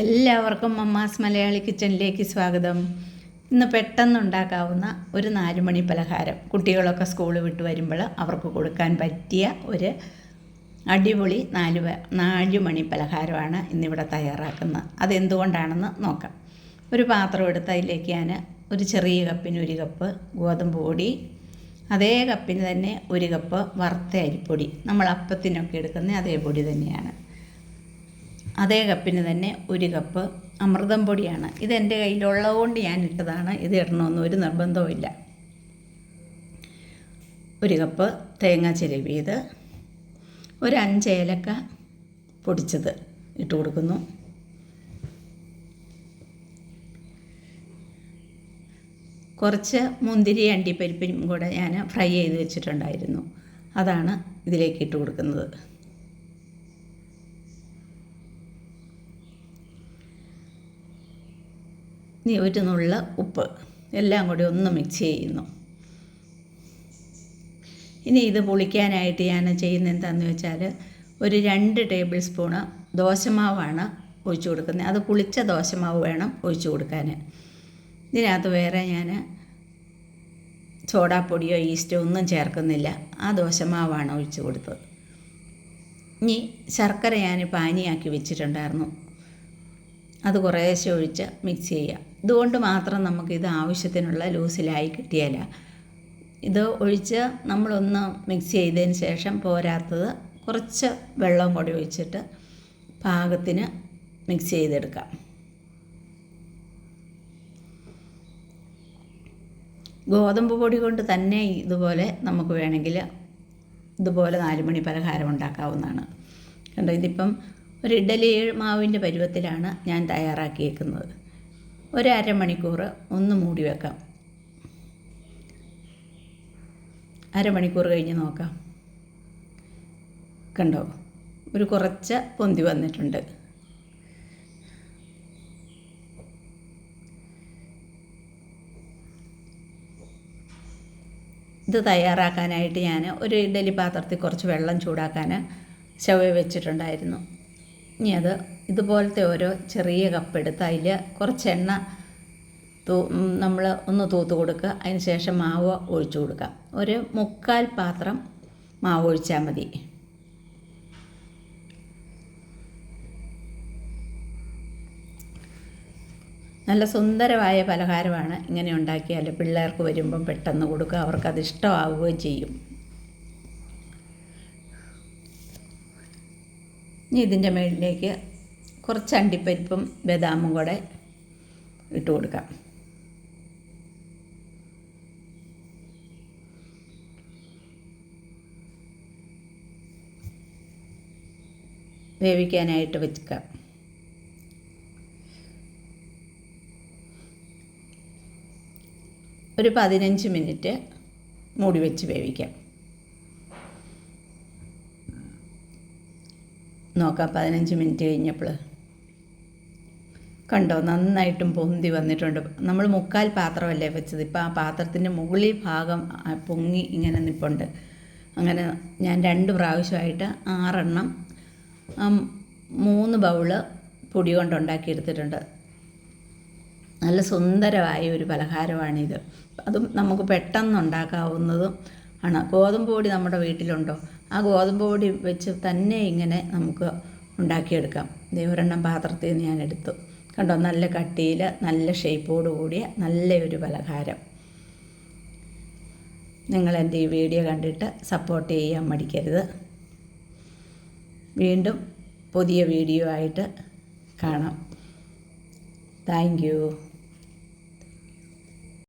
എല്ലാവർക്കും മമ്മാസ് മലയാളി കിച്ചണിലേക്ക് സ്വാഗതം. ഇന്ന് പെട്ടെന്ന് ഉണ്ടാക്കാവുന്ന ഒരു നാലുമണി പലഹാരം കുട്ടികളൊക്കെ സ്കൂൾ വിട്ട് വരുമ്പോൾ അവർക്ക് കൊടുക്കാൻ പറ്റിയ ഒരു അടിപൊളി നാല് നാല് മണി പലഹാരമാണ് ഇന്നിവിടെ തയ്യാറാക്കുന്നത്. അതെന്തുകൊണ്ടാണെന്ന് നോക്കാം. ഒരു പാത്രം എടുത്ത് അതിലേക്ക് ഞാൻ ഒരു ചെറിയ കപ്പിന് ഒരു കപ്പ് ഗോതമ്പ് പൊടി അതേ കപ്പിന് തന്നെ ഒരു കപ്പ് വറുത്ത അരിപ്പൊടി. നമ്മൾ അപ്പത്തിനൊക്കെ എടുക്കുന്ന അതേ പൊടി തന്നെയാണ്. അതേ കപ്പിന് തന്നെ ഒരു കപ്പ് അമൃതം പൊടിയാണ്. ഇത് എന്റെ കയ്യിലുള്ളതുകൊണ്ട് ഞാൻ ഇട്ടതാണ്. ഇത് ഇടണമെന്ന് ഒരു നിർബന്ധവുമില്ല. ഒരു കപ്പ് തേങ്ങ ചിരവിയത് ഒരു അഞ്ച് ഏലക്ക പൊടിച്ചത് ഇട്ട് കൊടുക്കുന്നു. കുറച്ച് മുന്തിരി അണ്ടിപ്പരിപ്പും കൂടെ ഞാൻ ഫ്രൈ ചെയ്ത് വെച്ചിട്ടുണ്ടായിരുന്നു. അതാണ് ഇതിലേക്ക് ഇട്ട് കൊടുക്കുന്നത്. ഇനി ഒരു നുള്ള ഉപ്പ് എല്ലാം കൂടി ഒന്ന് മിക്സ് ചെയ്യുന്നു. ഇനി ഇത് പൊളിക്കാനായിട്ട് ഞാൻ ചെയ്യുന്നത് എന്താണെന്ന് വെച്ചാൽ ഒരു രണ്ട് ടേബിൾ സ്പൂണ് ദോശമാവാണ് ഒഴിച്ചു കൊടുക്കുന്നത്. അത് പുളിച്ച ദോശമാവ് വേണം ഒഴിച്ചു കൊടുക്കാൻ ഇതിനകത്ത് വേറെ ഞാൻ സോഡാപ്പൊടിയോ ഈസ്റ്റോ ഒന്നും ചേർക്കുന്നില്ല. ആ ദോശമാവാണ് ഒഴിച്ചു കൊടുത്തത്. ഇനി ശർക്കര ഞാൻ പാനിയാക്കി വെച്ചിട്ടുണ്ടായിരുന്നു. അത് കുറേശ്ശെ ഒഴിച്ച് മിക്സ് ചെയ്യുക ഇതുകൊണ്ട് മാത്രം നമുക്കിത് ആവശ്യത്തിനുള്ള ലൂസിലായി കിട്ടിയല്ല ഇത് ഒഴിച്ച് നമ്മളൊന്ന് മിക്സ് ചെയ്തതിന് ശേഷം പോരാത്തത് കുറച്ച് വെള്ളം കൂടി ഒഴിച്ചിട്ട് പാകത്തിന് മിക്സ് ചെയ്തെടുക്കാം. ഗോതമ്പ് പൊടി കൊണ്ട് തന്നെ ഇതുപോലെ നമുക്ക് വേണമെങ്കിൽ ഇതുപോലെ നാലുമണി പലഹാരം ഉണ്ടാക്കാവുന്നതാണ്. കണ്ടോ ഇതിപ്പം ഒരു ഇഡലി മാവിന്റെ പരുവത്തിലാണ് ഞാൻ തയ്യാറാക്കിയേക്കുന്നത്. ഒരു അരമണിക്കൂർ ഒന്ന് മൂടി വെക്കാം. അരമണിക്കൂർ കഴിഞ്ഞ് നോക്കാം. കണ്ടോ? ഒരു കുറച്ച് പൊന്തി വന്നിട്ടുണ്ട്. ഇത് തയ്യാറാക്കാനായിട്ട് ഞാൻ ഒരു ഇഡലി പാത്രത്തിൽ കുറച്ച് വെള്ളം ചൂടാക്കാൻ ചവ വെച്ചിട്ടുണ്ടായിരുന്നു. ഇനി അത് ഇതുപോലത്തെ ഓരോ ചെറിയ കപ്പ് എടുത്ത് അതിൽ കുറച്ച് എണ്ണ തൂ നമ്മൾ ഒന്ന് തൂത്ത് കൊടുക്കുക. അതിന് ശേഷം മാവ് ഒഴിച്ചു കൊടുക്കുക. ഒരു മുക്കാൽ പാത്രം മാവ് ഒഴിച്ചാൽ മതി. നല്ല സുന്ദരമായ പലഹാരമാണ് ഇങ്ങനെ ഉണ്ടാക്കിയാൽ പിള്ളേർക്ക് വരുമ്പം പെട്ടെന്ന് കൊടുക്കുക. അവർക്കത് ഇഷ്ടമാവുകയും ചെയ്യും. ഇനി ഇതിന്റെ മുകളിലേക്ക് കുറച്ച് അണ്ടിപ്പരിപ്പും ബദാമും കൂടെ ഇട്ട് കൊടുക്കാം. വേവിക്കാനായിട്ട് വെക്കാം ഒരു പതിനഞ്ച് മിനിറ്റ് മൂടി വെച്ച് വേവിക്കാം. നോക്കാം പതിനഞ്ച് മിനിറ്റ് കഴിഞ്ഞപ്പോൾ. കണ്ടോ നന്നായിട്ടും പൊന്തി വന്നിട്ടുണ്ട്. നമ്മൾ മുക്കാൽ പാത്രമല്ലേ വെച്ചത്? ഇപ്പോൾ ആ പാത്രത്തിന്റെ മുകളിൽ ഭാഗം പൊങ്ങി ഇങ്ങനെ നിൽപ്പുണ്ട് അങ്ങനെ ഞാൻ രണ്ട് പ്രാവശ്യമായിട്ട് ആറെണ്ണം മൂന്ന് ബൗൾ പൊടി കൊണ്ട് ഉണ്ടാക്കിയെടുത്തിട്ടുണ്ട്. നല്ല സുന്ദരമായ ഒരു പലഹാരമാണിത്. അതും നമുക്ക് പെട്ടെന്ന് ഉണ്ടാക്കാവുന്നതും ആണ്. ഗോതമ്പ് പൊടി നമ്മുടെ വീട്ടിലുണ്ടോ? ആ ഗോതമ്പ് പൊടി വെച്ച് തന്നെ ഇങ്ങനെ നമുക്ക് ഉണ്ടാക്കിയെടുക്കാം. ഒരെണ്ണം പാത്രത്തിൽ ഞാൻ എടുത്തു. കണ്ടോ? നല്ല കട്ടിയിൽ നല്ല ഷേപ്പോട് കൂടിയ നല്ലൊരു പലഹാരം. നിങ്ങൾ എന്റെ ഈ വീഡിയോ കണ്ടിട്ട് സപ്പോർട്ട് ചെയ്യാൻ മടിക്കരുത്. വീണ്ടും പുതിയ വീഡിയോ ആയിട്ട് കാണാം. താങ്ക്